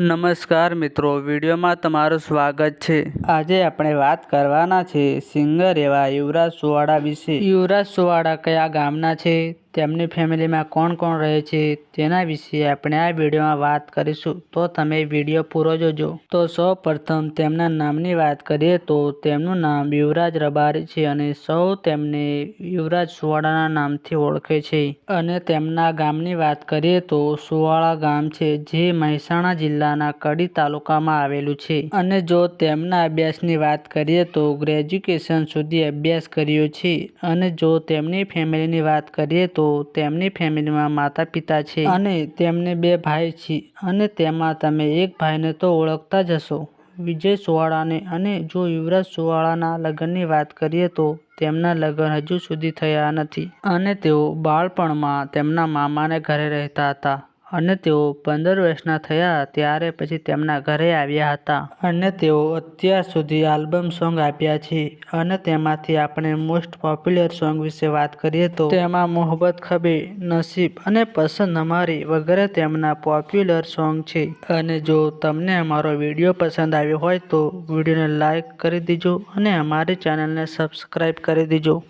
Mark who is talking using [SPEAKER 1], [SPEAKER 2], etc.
[SPEAKER 1] નમસ્કાર મિત્રો, વિડીયોમાં તમારું સ્વાગત છે. આજે આપણે વાત કરવાના છે સિંગર એવા યુવરાજ સુવાડા વિશે. યુવરાજ સુવાડા કયા ગામના છે? તેમની ફેમિલીમાં કોણ કોણ રહે છે તેના વિશે આપણે આ વિડીયોમાં વાત કરીશું. તો તમે વીડિયો પૂરો જોજો. તો સૌ પ્રથમ તેમના નામની વાત કરીએ તો તેમનું નામ યુવરાજ રબારી છે અને સૌ તેમને યુવરાજ સુવાળાના નામથી ઓળખે છે. અને તેમના ગામની વાત કરીએ તો સુવાળા ગામ છે જે મહેસાણા જિલ્લાના કડી તાલુકામાં આવેલું છે. અને જો તેમના અભ્યાસની વાત કરીએ તો ગ્રેજ્યુએશન સુધી અભ્યાસ કર્યો છે. અને જો તેમની ફેમિલીની વાત કરીએ તો તેમની ફેમિલીમાં માતા પિતા છે. અને તેમને બે ભાઈ છે. અને તેમાં તમે એક ભાઈને તો ઓળખતા જ હશો. વિજય સુવાળાને અને જો યુવરાજ સુવાળાના લગ્નની વાત કરીએ તો તેમના લગ્ન હજુ સુધી થયા નથી. અને તેઓ બાળપણમાં તેમના મામાને ઘરે રહેતા હતા. અને તેઓ પંદર વર્ષના થયા ત્યારે પછી તેમના ઘરે આવ્યા હતા. અને તેઓ અત્યાર સુધી આલ્બમ સોંગ આપ્યા છે અને તેમાંથી આપણે મોસ્ટ પોપ્યુલર સોંગ વિશે વાત કરીએ તો તેમાં મોહબ્બત ખબે નસીબ અને પસંદ અમારી વગેરે તેમના પોપ્યુલર સોંગ છે. અને જો તમને અમારો વીડિયો પસંદ આવ્યો હોય તો વિડીયોને લાઈક કરી દીજો અને અમારી ચેનલને સબસ્ક્રાઈબ કરી દીજો.